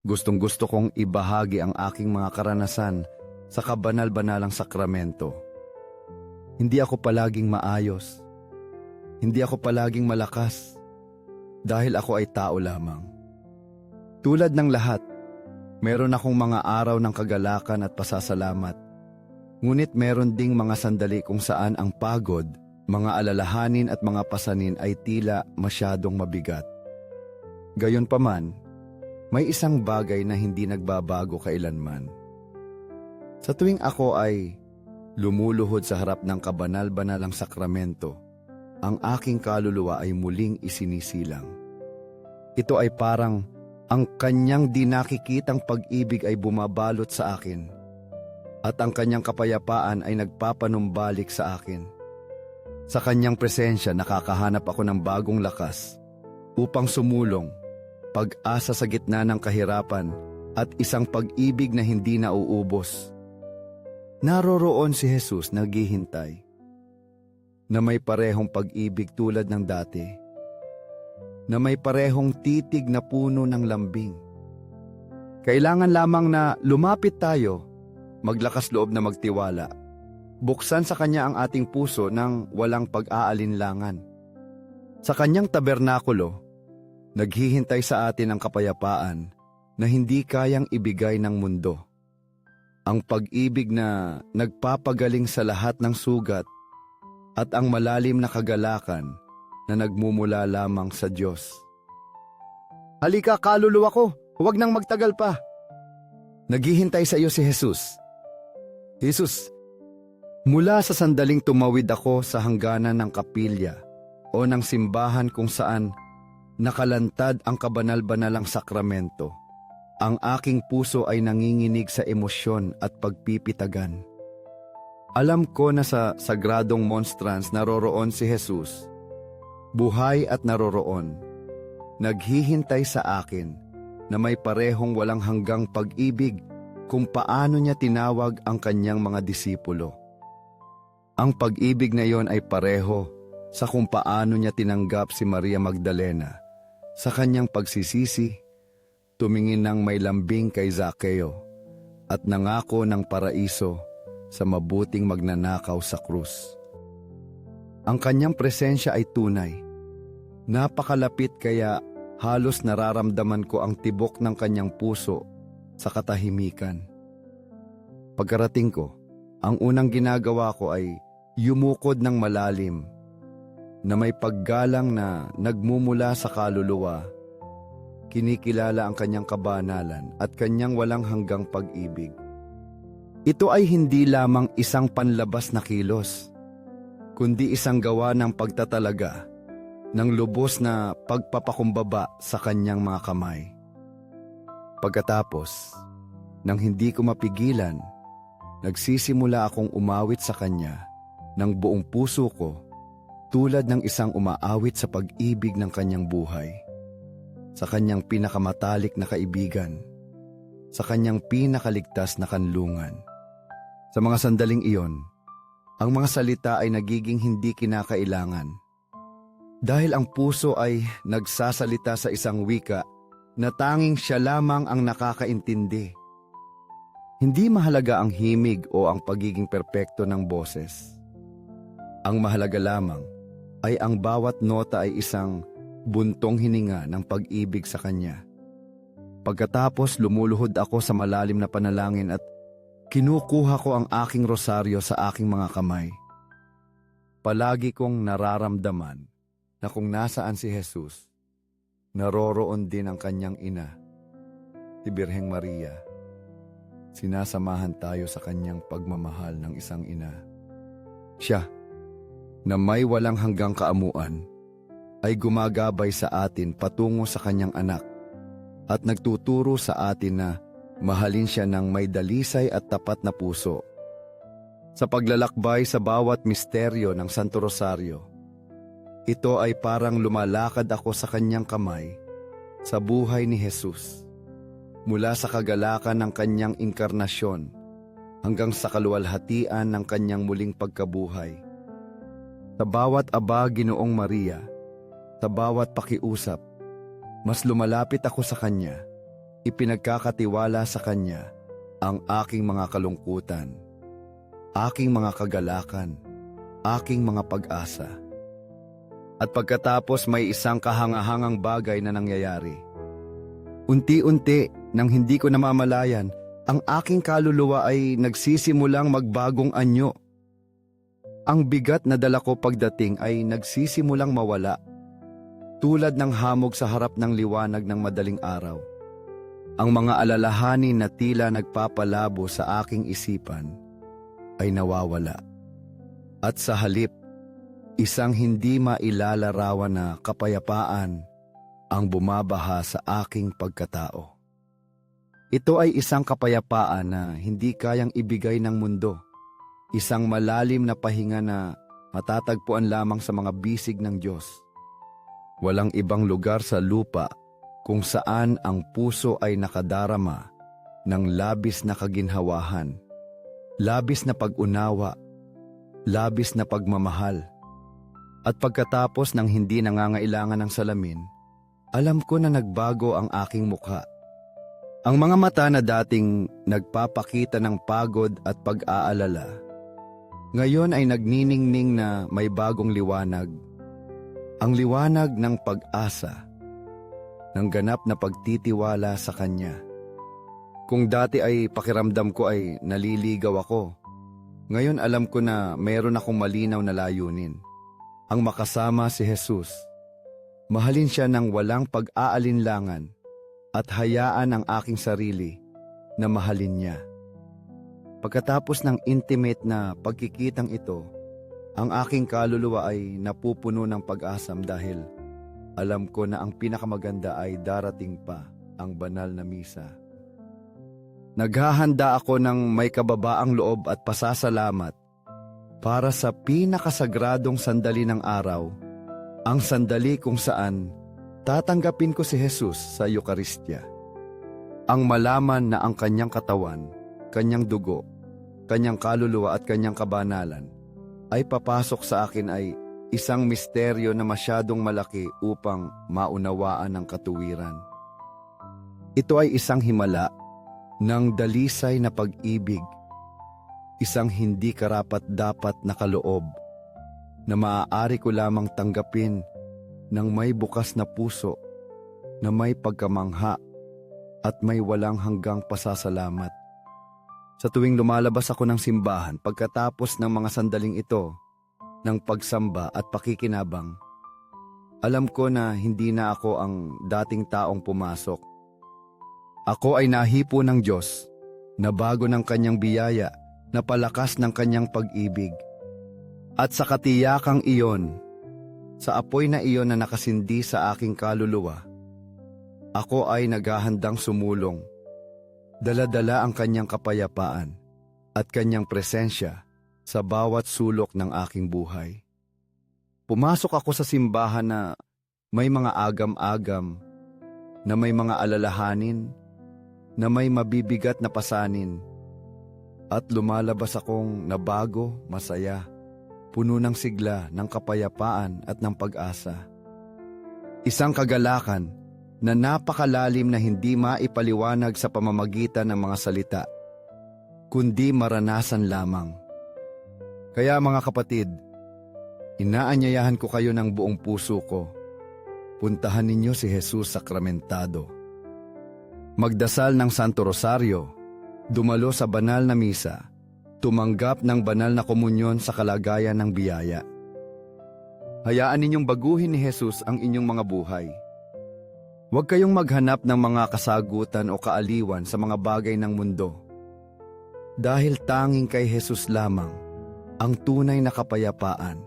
Gustong gusto kong ibahagi ang aking mga karanasan sa kabanal-banalang sakramento. Hindi ako palaging maayos. Hindi ako palaging malakas. Dahil ako ay tao lamang. Tulad ng lahat, meron akong mga araw ng kagalakan at pasasalamat. Ngunit meron ding mga sandali kung saan ang pagod, mga alalahanin at mga pasanin ay tila masyadong mabigat. Gayon pa man, may isang bagay na hindi nagbabago kailanman. Sa tuwing ako ay lumuluhod sa harap ng kabanal-banalang sakramento, ang aking kaluluwa ay muling isinisilang. Ito ay parang ang kanyang di nakikitang pag-ibig ay bumabalot sa akin at ang kanyang kapayapaan ay nagpapanumbalik sa akin. Sa kanyang presensya nakakahanap ako ng bagong lakas upang sumulong, pag-asa sa gitna ng kahirapan at isang pag-ibig na hindi nauubos. Naroroon si Jesus naghihintay na may parehong pag-ibig tulad ng dati, na may parehong titig na puno ng lambing. Kailangan lamang na lumapit tayo, maglakas loob na magtiwala, buksan sa Kanya ang ating puso ng walang pag-aalinlangan. Sa Kanyang tabernakulo, naghihintay sa atin ang kapayapaan na hindi kayang ibigay ng mundo. Ang pag-ibig na nagpapagaling sa lahat ng sugat at ang malalim na kagalakan na nagmumula lamang sa Diyos. Halika kaluluwa ko, huwag nang magtagal pa. Naghihintay sa iyo si Jesus. Jesus, mula sa sandaling tumawid ako sa hangganan ng kapilya o ng simbahan kung saan nakalantad ang kabanal-banalang sakramento, ang aking puso ay nanginginig sa emosyon at pagpipitagan. Alam ko na sa sagradong monstrance naroroon si Jesus. Buhay at naroroon. Naghihintay sa akin na may parehong walang hanggang pag-ibig kung paano niya tinawag ang kanyang mga disipulo. Ang pag-ibig na yon ay pareho sa kung paano niya tinanggap si Maria Magdalena sa kanyang pagsisisi, tumingin ng may lambing kay Zakeo at nangako ng paraiso sa mabuting magnanakaw sa krus. Ang kanyang presensya ay tunay. Napakalapit kaya halos nararamdaman ko ang tibok ng kanyang puso sa katahimikan. Pagkarating ko, ang unang ginagawa ko ay yumukod ng malalim na may paggalang na nagmumula sa kaluluwa. Kinikilala ang kanyang kabanalan at kanyang walang hanggang pag-ibig. Ito ay hindi lamang isang panlabas na kilos, kundi isang gawa ng pagtatalaga ng lubos na pagpapakumbaba sa kanyang mga kamay. Pagkatapos, nang hindi ko mapigilan, nagsisimula akong umawit sa kanya ng buong puso ko tulad ng isang umaawit sa pag-ibig ng kanyang buhay, sa kanyang pinakamatalik na kaibigan, sa kanyang pinakaligtas na kanlungan. Sa mga sandaling iyon, ang mga salita ay nagiging hindi kinakailangan. Dahil ang puso ay nagsasalita sa isang wika na tanging siya lamang ang nakakaintindi. Hindi mahalaga ang himig o ang pagiging perpekto ng boses. Ang mahalaga lamang ay ang bawat nota ay isang buntong hininga ng pag-ibig sa Kanya. Pagkatapos lumuluhod ako sa malalim na panalangin at kinukuha ko ang aking rosaryo sa aking mga kamay. Palagi kong nararamdaman na kung nasaan si Jesus, naroroon din ang kanyang ina, si Birheng Maria. Sinasamahan tayo sa kanyang pagmamahal ng isang ina. Siya, na may walang hanggang kaamuan, ay gumagabay sa atin patungo sa kanyang anak at nagtuturo sa atin na mahalin siya ng may dalisay at tapat na puso. Sa paglalakbay sa bawat misteryo ng Santo Rosario, ito ay parang lumalakad ako sa kanyang kamay sa buhay ni Jesus. Mula sa kagalakan ng kanyang inkarnasyon hanggang sa kaluwalhatian ng kanyang muling pagkabuhay. Sa bawat aba, Ginoong Maria, sa bawat pakiusap, mas lumalapit ako sa Kanya ipinagkakatiwala sa Kanya ang aking mga kalungkutan, aking mga kagalakan, aking mga pag-asa. At pagkatapos may isang kahangahangang bagay na nangyayari. Unti-unti, nang hindi ko namamalayan, ang aking kaluluwa ay nagsisimulang magbagong anyo. Ang bigat na dala ko pagdating ay nagsisimulang mawala, tulad ng hamog sa harap ng liwanag ng madaling araw. Ang mga alalahanin na tila nagpapalabo sa aking isipan ay nawawala. At sa halip, isang hindi mailalarawan na kapayapaan ang bumabaha sa aking pagkatao. Ito ay isang kapayapaan na hindi kayang ibigay ng mundo. Isang malalim na pahinga na matatagpuan lamang sa mga bisig ng Diyos. Walang ibang lugar sa lupa kung saan ang puso ay nakadarama ng labis na kaginhawahan, labis na pag-unawa, labis na pagmamahal. At pagkatapos ng hindi nangangailangan ng salamin, alam ko na nagbago ang aking mukha. Ang mga mata na dating nagpapakita ng pagod at pag-aalala, ngayon ay nagniningning na may bagong liwanag. Ang liwanag ng pag-asa, ng ganap na pagtitiwala sa Kanya. Kung dati ay pakiramdam ko ay naliligaw ako, ngayon alam ko na meron akong malinaw na layunin. Ang makasama si Jesus. Mahalin siya ng walang pag-aalinlangan at hayaan ang aking sarili na mahalin niya. Pagkatapos ng intimate na pagkikitang ito, ang aking kaluluwa ay napupuno ng pag-asam dahil alam ko na ang pinakamaganda ay darating pa ang banal na misa. Naghahanda ako ng may kababaang loob at pasasalamat para sa pinakasagradong sandali ng araw, ang sandali kung saan tatanggapin ko si Jesus sa Eukaristya. Ang malaman na ang kanyang katawan, kanyang dugo, kanyang kaluluwa at kanyang kabanalan ay papasok sa akin ay isang misteryo na masyadong malaki upang maunawaan ang katuwiran. Ito ay isang himala ng dalisay na pag-ibig, isang hindi karapat-dapat na kaloob na maaari ko lamang tanggapin ng may bukas na puso na may pagkamangha at may walang hanggang pasasalamat. Sa tuwing lumalabas ako ng simbahan pagkatapos ng mga sandaling ito, ng pagsamba at pakikinabang, alam ko na hindi na ako ang dating taong pumasok. Ako ay nahipo ng Diyos na bago ng kanyang biyaya na palakas ng kanyang pag-ibig. At sa katiyakang iyon, sa apoy na iyon na nakasindi sa aking kaluluwa, ako ay naghahandang sumulong. Daladala ang kanyang kapayapaan at kanyang presensya sa bawat sulok ng aking buhay. Pumasok ako sa simbahan na may mga agam-agam, na may mga alalahanin, na may mabibigat na pasanin, at lumalabas akong nabago, masaya, puno ng sigla, ng kapayapaan at ng pag-asa. Isang kagalakan na napakalalim na hindi maipaliwanag sa pamamagitan ng mga salita, kundi maranasan lamang. Kaya mga kapatid, inaanyayahan ko kayo ng buong puso ko. Puntahan ninyo si Jesus sakramentado. Magdasal ng Santo Rosario, dumalo sa banal na misa, tumanggap ng banal na komunyon sa kalagayan ng biyaya. Hayaan ninyong baguhin ni Jesus ang inyong mga buhay. Huwag kayong maghanap ng mga kasagutan o kaaliwan sa mga bagay ng mundo. Dahil tanging kay Jesus lamang ang tunay na kapayapaan.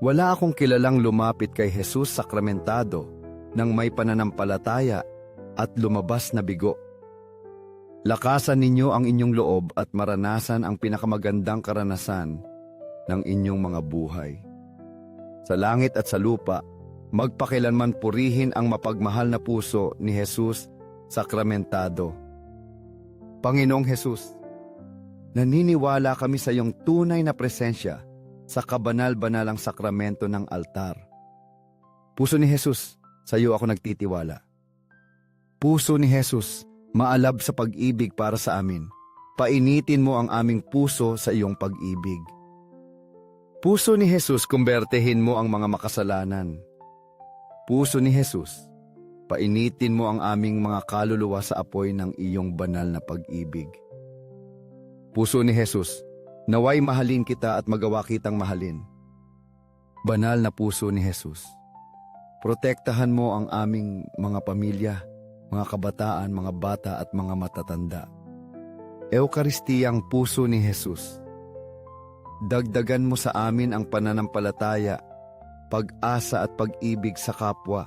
Wala akong kilalang lumapit kay Jesus sakramentado nang may pananampalataya at lumabas na bigo. Lakasan ninyo ang inyong loob at maranasan ang pinakamagandang karanasan ng inyong mga buhay. Sa langit at sa lupa, magpakilanman purihin ang mapagmahal na puso ni Jesus sakramentado. Panginoong Jesus, naniniwala kami sa iyong tunay na presensya sa kabanal-banalang sakramento ng altar. Puso ni Jesus, sa iyo ako nagtitiwala. Puso ni Jesus, maalab sa pag-ibig para sa amin. Painitin mo ang aming puso sa iyong pag-ibig. Puso ni Jesus, kumbertehin mo ang mga makasalanan. Puso ni Jesus, painitin mo ang aming mga kaluluwa sa apoy ng iyong banal na pag-ibig. Puso ni Jesus, naway mahalin kita at magawa kitang mahalin. Banal na puso ni Jesus, protektahan mo ang aming mga pamilya, mga kabataan, mga bata at mga matatanda. Eukaristiyang puso ni Jesus, dagdagan mo sa amin ang pananampalataya, pag-asa at pag-ibig sa kapwa.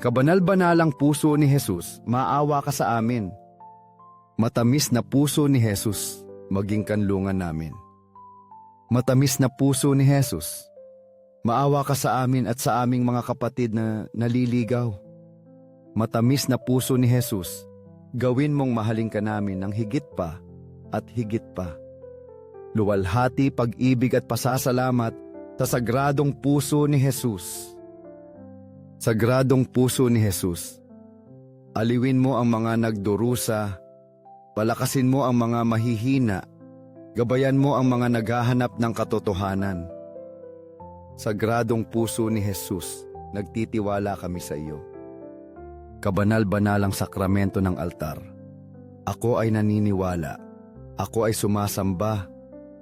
Kabanal-banalang puso ni Jesus, maawa ka sa amin. Matamis na puso ni Jesus, maging kanlungan namin. Matamis na puso ni Jesus, maawa ka sa amin at sa aming mga kapatid na naliligaw. Matamis na puso ni Jesus, gawin mong mahalin ka namin ng higit pa at higit pa. Luwalhati pag-ibig at pasasalamat sa sagradong puso ni Jesus. Sagradong puso ni Jesus, aliwin mo ang mga nagdurusa, palakasin mo ang mga mahihina, gabayan mo ang mga naghahanap ng katotohanan. Sagradong puso ni Jesus, nagtitiwala kami sa iyo. Kabanal-banalang sakramento ng altar. Ako ay naniniwala. Ako ay sumasamba.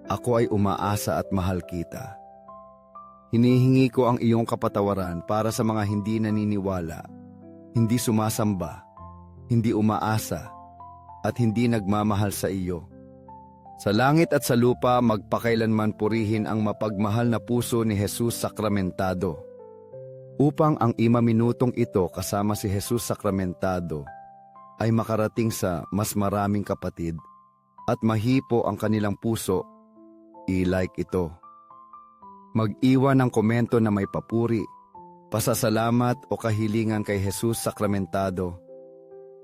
Ako ay umaasa at mahal kita. Hinihingi ko ang iyong kapatawaran para sa mga hindi naniniwala, hindi sumasamba, hindi umaasa, at hindi nagmamahal sa iyo. Sa langit at sa lupa magpakailanman purihin ang mapagmahal na puso ni Jesus sakramentado. Upang ang ima minutong ito kasama si Jesus sakramentado ay makarating sa mas maraming kapatid at mahipo ang kanilang puso, i-like ito. Mag-iwan ng komento na may papuri, pasasalamat o kahilingan kay Jesus sakramentado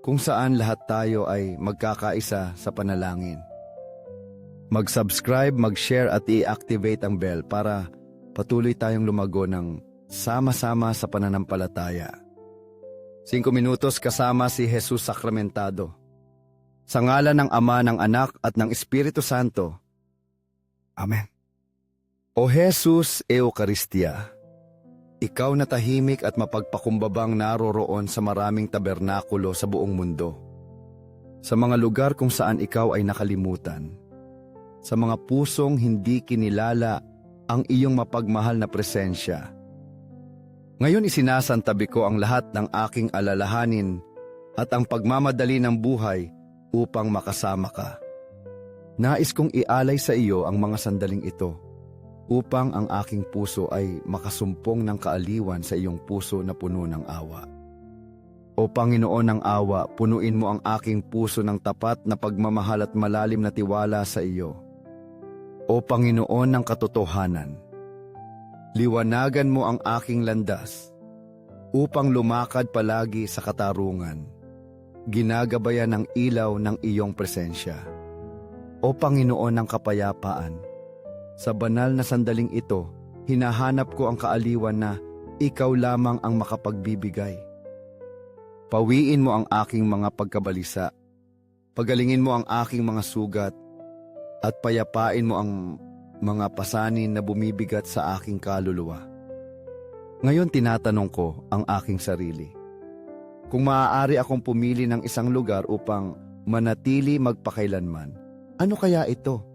kung saan lahat tayo ay magkakaisa sa panalangin. Mag-subscribe, mag-share at i-activate ang bell para patuloy tayong lumago ng sama-sama sa pananampalataya. 5 minutos kasama si Jesus Sakramentado. Sa ngalan ng Ama, ng Anak at ng Espiritu Santo. Amen. O Jesus Eucharistia, ikaw na tahimik at mapagpakumbabang naroroon sa maraming tabernakulo sa buong mundo. Sa mga lugar kung saan ikaw ay nakalimutan. Sa mga pusong hindi kinilala ang iyong mapagmahal na presensya. Ngayon isinasantabi ko ang lahat ng aking alalahanin at ang pagmamadali ng buhay upang makasama ka. Nais kong ialay sa iyo ang mga sandaling ito upang ang aking puso ay makasumpong ng kaaliwan sa iyong puso na puno ng awa. O Panginoon ng awa, punuin mo ang aking puso ng tapat na pagmamahal at malalim na tiwala sa iyo. O Panginoon ng katotohanan, liwanagan mo ang aking landas upang lumakad palagi sa katarungan, ginagabayan ng ilaw ng iyong presensya. O Panginoon ng kapayapaan, sa banal na sandaling ito, hinahanap ko ang kaaliwan na ikaw lamang ang makapagbibigay. Pawiin mo ang aking mga pagkabalisa, pagalingin mo ang aking mga sugat, at payapain mo ang mga pasanin na bumibigat sa aking kaluluwa. Ngayon tinatanong ko ang aking sarili. Kung maaari akong pumili ng isang lugar upang manatili magpakailanman, ano kaya ito?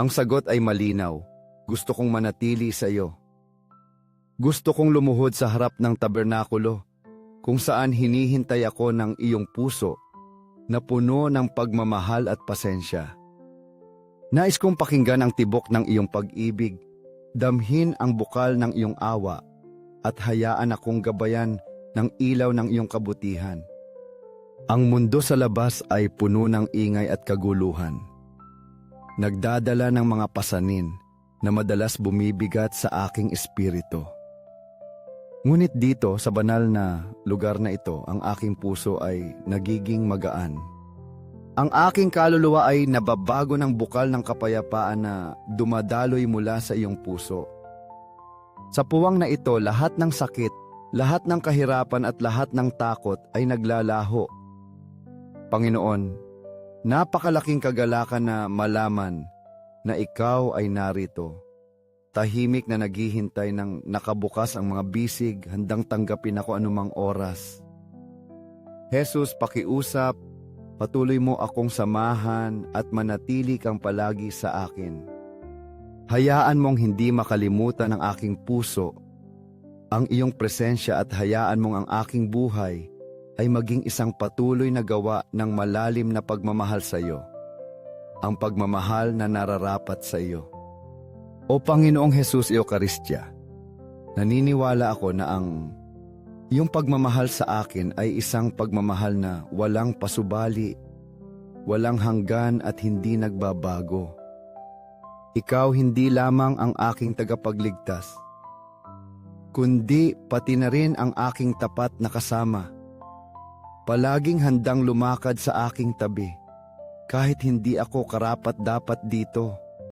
Ang sagot ay malinaw. Gusto kong manatili sa iyo. Gusto kong lumuhod sa harap ng tabernakulo kung saan hinihintay ako ng iyong puso na puno ng pagmamahal at pasensya. Nais kong pakinggan ang tibok ng iyong pag-ibig, damhin ang bukal ng iyong awa, at hayaan akong gabayan ng ilaw ng iyong kabutihan. Ang mundo sa labas ay puno ng ingay at kaguluhan. Nagdadala ng mga pasanin na madalas bumibigat sa aking espiritu. Ngunit dito sa banal na lugar na ito, ang aking puso ay nagiging magaan. Ang aking kaluluwa ay nababago ng bukal ng kapayapaan na dumadaloy mula sa iyong puso. Sa puwang na ito, lahat ng sakit, Lahat ng kahirapan at lahat ng takot ay naglalaho. Panginoon, napakalaking kagalakan na malaman na ikaw ay narito. Tahimik na naghihintay ng nakabukas ang mga bisig handang tanggapin ako anumang oras. Jesus, pakiusap, patuloy mo akong samahan at manatili kang palagi sa akin. Hayaan mong hindi makalimutan ng aking puso ang iyong presensya at hayaan mong ang aking buhay ay maging isang patuloy na gawa ng malalim na pagmamahal sa iyo. Ang pagmamahal na nararapat sa iyo. O Panginoong Hesus Eukaristya, naniniwala ako na ang iyong pagmamahal sa akin ay isang pagmamahal na walang pasubali, walang hanggan at hindi nagbabago. Ikaw hindi lamang ang aking tagapagligtas, kundi pati na rin ang aking tapat na kasama. Palaging handang lumakad sa aking tabi, kahit hindi ako karapat dapat dito.